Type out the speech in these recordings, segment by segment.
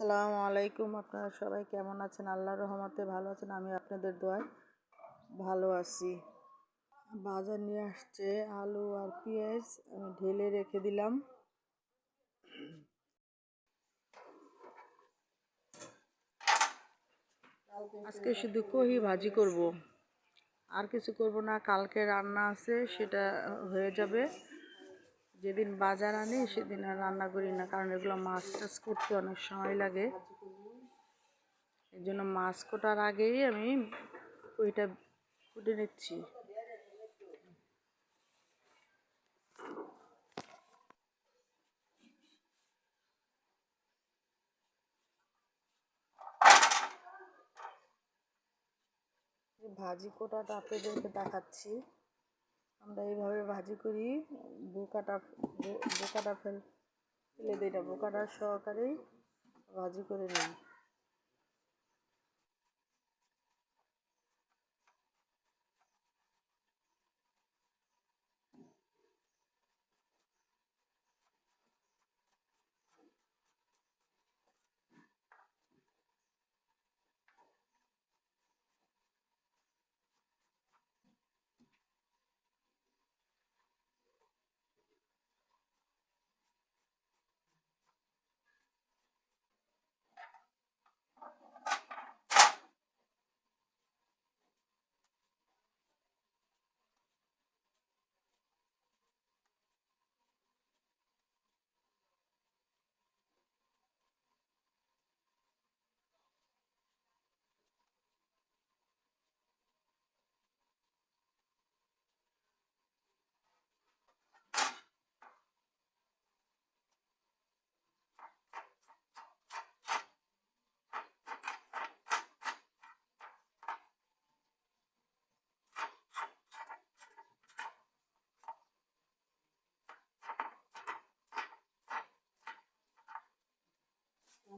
আসসালামু আলাইকুম। আপনারা সবাই কেমন আছেন? আল্লাহর রহমতে ভালো আছেন আমি আপনাদের দোয়ায় ভালো আছি। বাজার নিয়ে আসছে আলু আর পেঁয়াজ, আমি ঢেলে রেখে দিলাম। আজকে শুধু কহি ভাজি করব। আর কিছু করব না, কালকে রান্না আছে, সেটা হয়ে যাবে। যেদিন বাজার আনি, সেদিন আর রান্না করি না, কারণ এগুলো মাছ টাছ করতে অনেক সময় লাগে। এই জন্য মাছ কোটার আগেই আমি ওইটা কুটে নিচ্ছি। ভাজি কোটাটা আপনাদেরকে দেখাচ্ছি। আমরা এইভাবে ভাজি করি, বোকাটা বোকাটা ফেল, ফেলে দিই না, বোকাটা সহকারেই ভাজি করে নিই পানি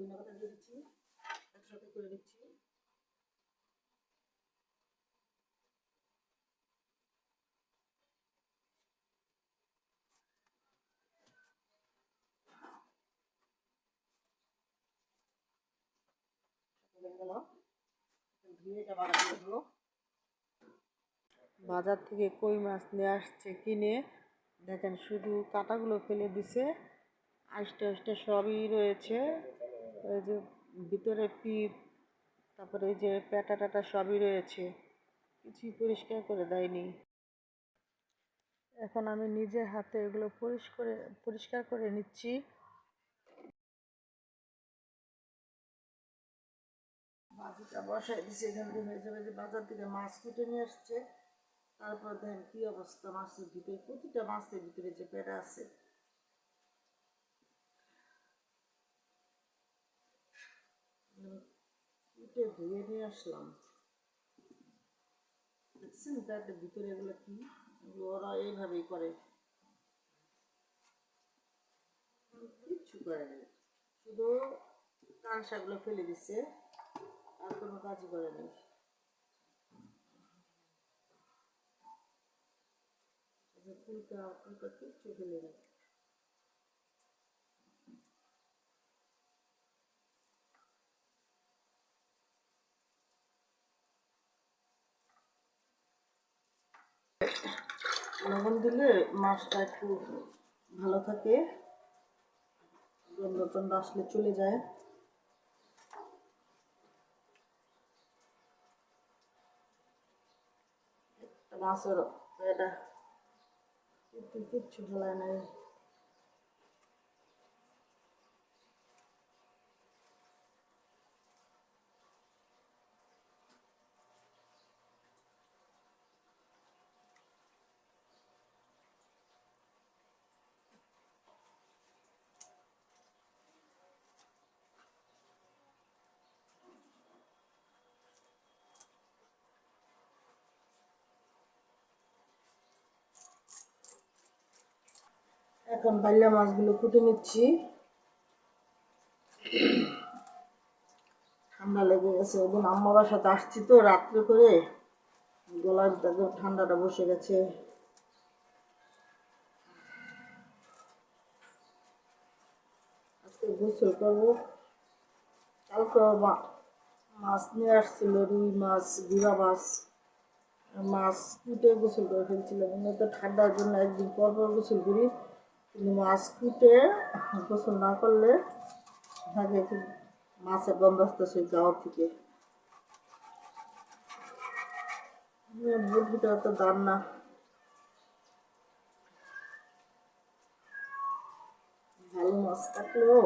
দিয়ে দিচ্ছি একসাথে করে দিচ্ছি বাজার থেকে কই মাছ নিয়ে আসছে, কিনে। দেখেন শুধু কাটাগুলো ফেলে দিছে। আষ্টে আষ্টে সবই রয়েছে। ওই যে ভিতরে পিঠ, তারপরে এই যে প্যাটা ট্যাটা সবই রয়েছে। কিছুই পরিষ্কার করে দেয়নি। এখন আমি নিজের হাতে এগুলো পরিষ্কার পরিষ্কার করে নিচ্ছি। বাজিটা বসাই দিছে, এখান থেকে যাবে যে বাজার থেকে মাছ কুটে নিয়ে আসছে। তারপর দেখেন কী অবস্থা? মাছের ভিতরে, প্রতিটা মাছের ভিতরে যে পেটা আছে কুটে ধুয়ে নিয়ে আসলাম। দেখছেন তার ভিতরে এগুলো কি? ওরা এইভাবেই করে। কিচ্ছু করে শুধু কাঁসাগুলো ফেলে দিচ্ছে, আর কোনো কাজই করেনি ফুলকা ফুলকা কিচ্ছু ফেলে নেই লবণ দিলে মাছটা একটু ভালো থাকে। গন্ধ টন্ধ আসলে চলে যায়। মাছের এটা কিচ্ছু ভালো নাই। এখন বাইলা মাছগুলো কুটে নিচ্ছি। ঠান্ডা লেগে গেছে। ওদিন আম্মা বাসাতে আসছি তো রাত্রে করে। গলার ঠান্ডাটা বসে গেছে। আজকে গোসল করব। কালকে মাছ নিয়ে আসছিল, রুই মাছ, গুড়া মাছ। মাছ কুটে গোসল করে ফেলছিলাম এমনি তো ঠান্ডার জন্য একদিন পর পর গোসল করি। কিন্তু মাছ কুটে গোসল না করলে থাকে মাছের গন্ধ আসতেছে গাওয়ার থেকে। মুরগিটা তো দাম না। ভালো মাছ কাটলেও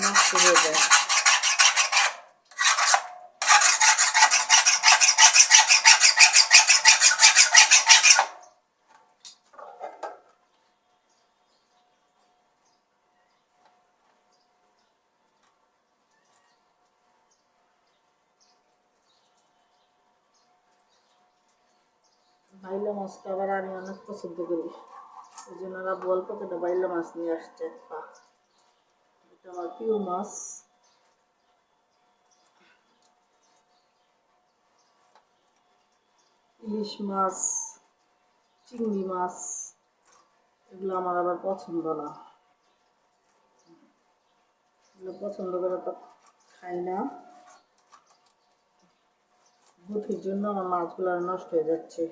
মাছ হয়ে যায়। বাইলা মাছটা আবার আমি অনেক পছন্দ করি। এই জন্য ওরা অল্প কেটে বাইলা মাছ নিয়ে আসছে। এটা আমার প্রিয় মাছ। ইলিশ মাছ, চিংড়ি মাছ, এগুলো আমার আবার পছন্দ না। এগুলো পছন্দ করে তো খাই না। বুটির জন্য আমার মাছগুলো নষ্ট হয়ে যাচ্ছে।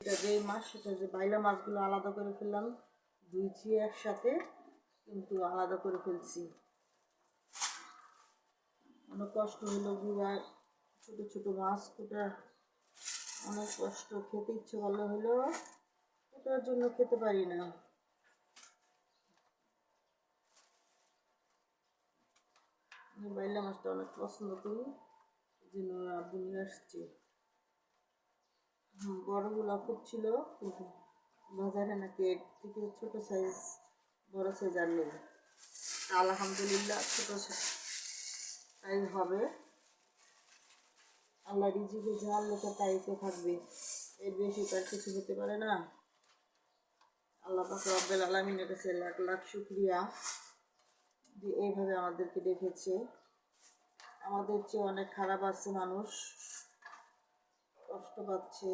এটা যে মাছ সেটা যে বাইলা মাছগুলো আলাদা করে ফেললাম ধুইছি একসাথে, কিন্তু আলাদা করে ফেলছি। অনেক কষ্ট হলো গুড়া, ছোট ছোট মাছ কুটা। অনেক কষ্ট, খেতে ইচ্ছে করলে হলো কুটার জন্য খেতে পারি না। বাইলা মাছটা অনেক পছন্দ করি জন্য আব্বু নিয়ে আসছি। বড়গুলো খুব ছিল। কিন্তু বাজারে নাকি এর থেকে ছোট সাইজ বড় সাইজ আর নেই। আলহামদুলিল্লাহ ছোট সাইজ হবে। আল্লাহ রিজিকে যা লোকের তাই তো থাকবে। এর বেশি তার কিছু হতে পারে না। আল্লাহ পাক রব্বেল আলমিনের কাছে লাখ লাখ শুক্রিয়া যে এইভাবে আমাদেরকে দেখেছে। আমাদের চেয়ে অনেক খারাপ আছে মানুষ। কষ্ট পাচ্ছে।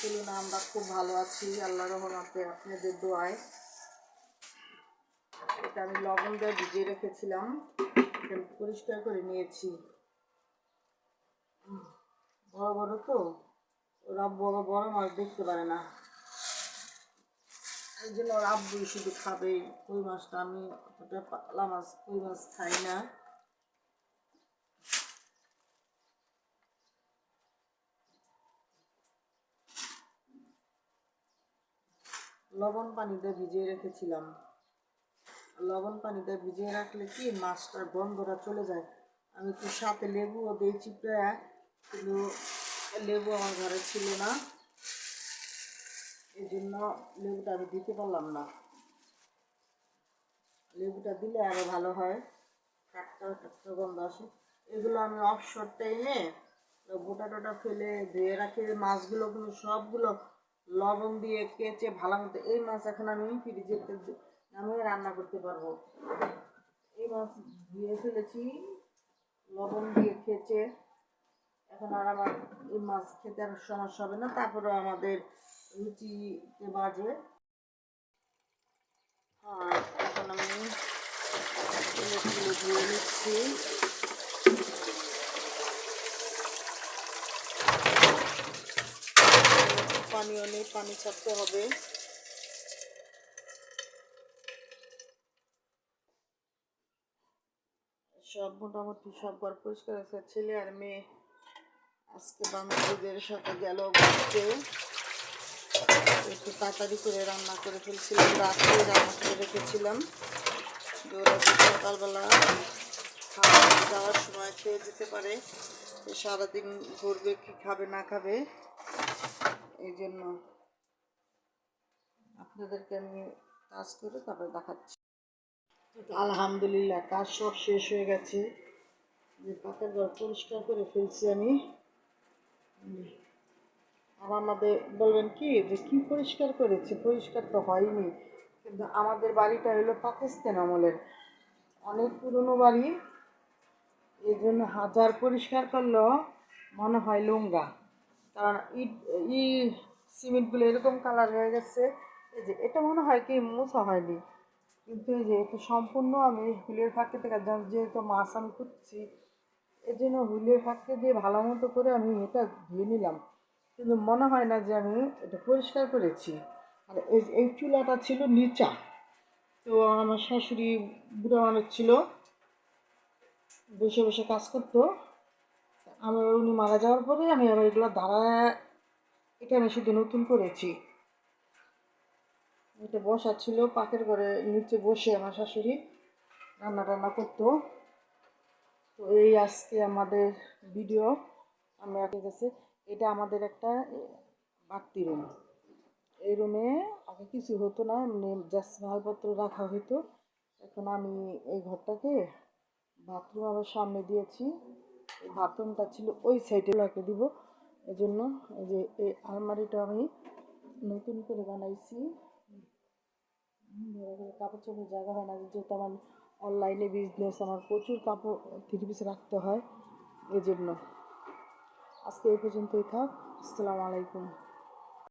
তুলনা আমরা খুব ভালো আছি। আল্লাহ রহমতে আপনাদের দোয়ায়। এটা আমি লবণ দিয়ে ভিজিয়ে রেখেছিলাম। পরিষ্কার করে নিয়েছি। বড় বড় তো। ওরা বড় বড় মাছ দেখতে পারে না। এই জন্য ওর আব্বুই শুধু খাবে। কই মাছটা? আমি অতটা পাতলা মাছ, কই মাছ খাই না। লবণ পানিতে ভিজিয়ে রেখেছিলাম। লবণ পানিতে ভিজিয়ে রাখলে কি মাছটার গন্ধটা চলে যায়? আমি তো সাথে লেবুও দিই চিপড়ে কিন্তু লেবু আমার ঘরে ছিল না। এই জন্য লেবুটা আমি দিতে পারলাম না। লেবুটা দিলে আরও ভালো হয়। টাটকা টাটকা গন্ধ আসে। এগুলো আমি অফ অফশোর টাইমে গোটা টোটা ফেলে ধুয়ে রাখি। মাছগুলো কিন্তু সবগুলো লবণ দিয়ে কেচে ভালো মতো এই মাছ এখন আমি ফ্রিজে নামিয়ে রান্না করতে পারব। এই মাছ ধুয়ে ফেলেছি, লবণ দিয়ে খেচে এখন আর আমার এই মাছ খেতে আর সমস্যা হবে না তারপরে আমাদের রুচিতে বাজে। আর এখন আমি ধুয়ে নিচ্ছি। পানিও নেই পানি ছাড়তে হবে। সব মোটামুটি সব ঘর পরিষ্কার আছে। ছেলে আর মেয়ে আজকে বান্ধবীদের সাথে গেল ঘুরতে। একটু তাড়াতাড়ি করে রান্না করে ফেলছিলাম, রাত্রে রান্না করে রেখেছিলাম। সকালবেলা খাওয়া যাওয়ার সময় খেয়ে যেতে পারে। সারাদিন ঘুরবে কি খাবে না খাবে। এই জন্য আপনাদেরকে আমি কাজ করে তারপরে দেখাচ্ছি। আলহামদুলিল্লাহ, কাজ সব শেষ হয়ে গেছে। যে পাকার ঘর পরিষ্কার করে ফেলছি আমি। আর আমাদের, বলবেন কি, যে কি পরিষ্কার করেছে? পরিষ্কার তো হয়নি। কিন্তু আমাদের বাড়িটা হলো পাকিস্তান আমলের। অনেক পুরনো বাড়ি। এই জন্য হাজার পরিষ্কার করলেও মনে হয় লুঙ্গা। কারণ ইট, ই সিমেন্টগুলো এরকম কালার হয়ে গেছে। এই যে, এটা মনে হয় কি মোছা হয়নি। কিন্তু এই যে, এটা সম্পূর্ণ আমি হুলের ফাঁকে থেকে যেহেতু মাছ আমি খুঁজছি এই জন্য হুলের ফাঁকে দিয়ে ভালো মতো করে আমি এটা ধুয়ে নিলাম। কিন্তু মনে হয় না যে আমি এটা পরিষ্কার করেছি। আর এই এই চুলাটা ছিল নিচা। তো আমার শাশুড়ি বুড়া মানুষ ছিল, বসে বসে কাজ করতো। আমার উনি মারা যাওয়ার পরে আমি আবার এগুলো দাঁড়ায়, এটা আমি শুধু নতুন করেছি। এটা বসা ছিল, পাকের ঘরে নিচে বসে আমার শাশুড়ি রান্না টান্না করতো। তো এই আজকে আমাদের ভিডিও, আমি আগে গেছে এটা আমাদের একটা বাড়তি রুম এই রুমে আগে কিছু হতো না মানে জাস্ট মালপত্র রাখা হতো এখন আমি এই ঘরটাকে বাথরুম আমার সামনে দিয়েছি। বাথরুমটা ছিল ওই সাইডে লাগিয়ে দিব। এজন্য যে এই আলমারিটা আমি নতুন করে বানাইছি। কাপড় চোপড় জায়গা হয় না, যেহেতু আমার অনলাইনে বিজনেস আমার প্রচুর কাপড় থ্রি পিস রাখতে হয়। এই জন্য আজকে এই পর্যন্তই থাক। আসসালামু আলাইকুম।